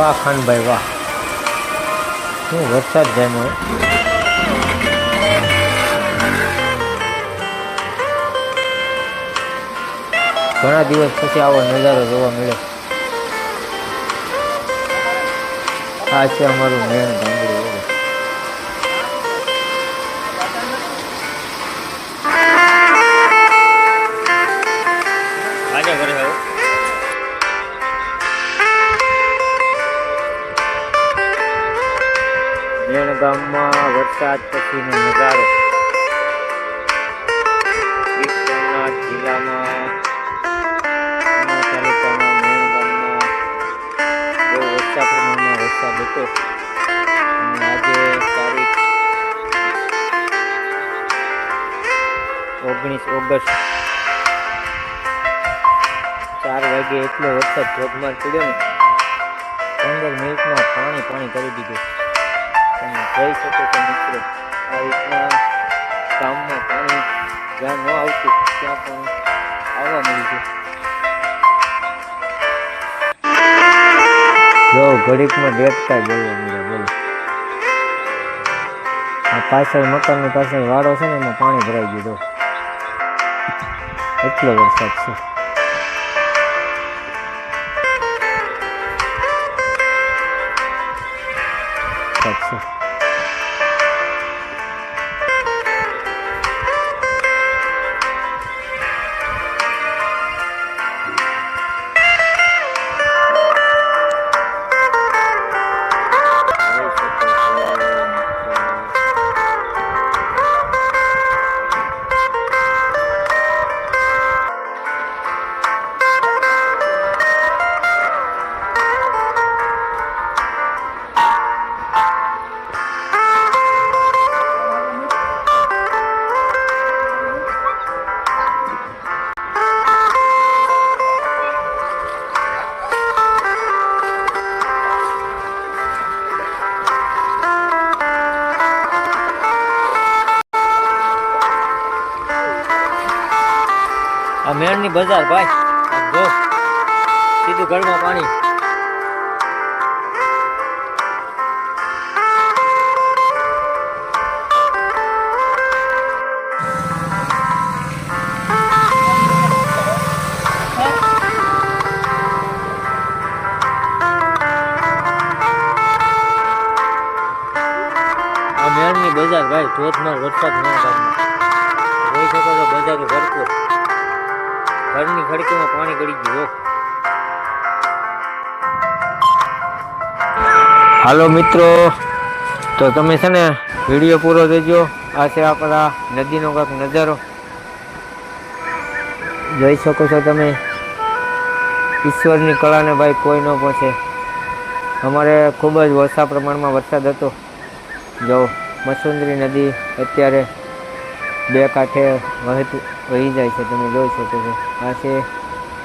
વાહ ખાનભાઈ વાહ. શું વરસાદ જામ્યો ઘણા દિવસ પછી આવો નજારો જોવા મળ્યો. આ છે અમારું મેણ ગામડું આજે ઘરે ગામમાં વરસાદ પછીનો નજારો. સોમનાથ જિલ્લામાં ઉના તાલુકાના મેણ પ્રમાણમાં વરસાદ હતો. આજે તારીખ ઓગણીસ ઓગસ્ટ ચાર વાગે એટલો વરસાદ ધોધમાર પડ્યો ને. પંદર મિનિટમાં પાણી પાણી કરી દીધું. તમે જોઈ શકો છો મિત્રો. આ રીતના ગામમાં પાણી જ્યાં ન આવતું, ત્યાં પણ આવવા મળ્યું છે. જો, ઘડીકમાં દેખતા બોલવા મળે, બોલો. આ પાછળ મકાનની પાછળ વાડો છે ને, એમાં પાણી ભરાઈ ગયું એટલો વરસાદ છે. Gracias. આ મેળની બજાર, ભાઈ. જો, સીધું ઘરમાં પાણી. મેળની બજાર, ભાઈ ધોધમાર વરસાદ ના ગામમાં જોઈ શકો છો, બજારો ભરપૂર. ઘરની ખડકીમાં પાણી ગળી ગયું. હાલો મિત્રો, તો તમે છે ને વીડિયો પૂરો દેજો આ છે આપણા નદીનો કાંઈક નજારો. જોઈ શકો છો તમે. ઈશ્વરની કળાને ભાઈ કોઈ ન પહોંચે અમારે ખૂબ જ ઓછા પ્રમાણમાં વરસાદ હતો. જો, મસુંદરી નદી અત્યારે બે કાંઠે વહેતું વહી જાય છે, તમે જોઈ શકો છો. આ છે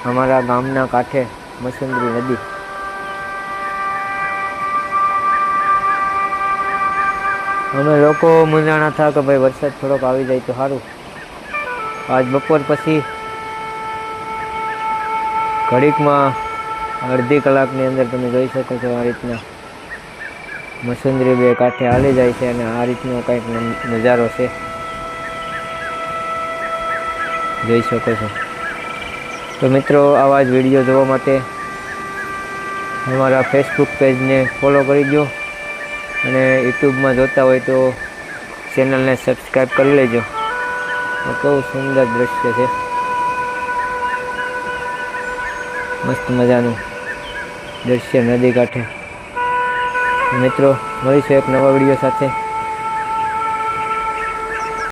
અમારા ગામના કાંઠે મસુંદરી નદી. અમે લોકો મૂંઝાણા થયા કે ભાઈ વરસાદ થોડોક આવી જાય તો સારું. આજ બપોર પછી ઘડીકમાં અડધી કલાકની અંદર તમે જોઈ શકો છો આ રીતના મસુંદરી બે કાંઠે હાલી જાય છે અને આ રીતનો કંઈક નજારો છે. જોઈ શકો છો. તો મિત્રો, આવા જ વીડિયો જોવા માટે અમારા ફેસબુક પેજને ફોલો કરી દો અને યુટ્યુબમાં જોતા હોય તો ચેનલને સબસ્ક્રાઈબ કરી લેજો. બહુ સુંદર દ્રશ્ય છે. મસ્ત મજાનું દ્રશ્ય નદી કાંઠે. મિત્રો, મળીશું એક નવા વીડિયો સાથે.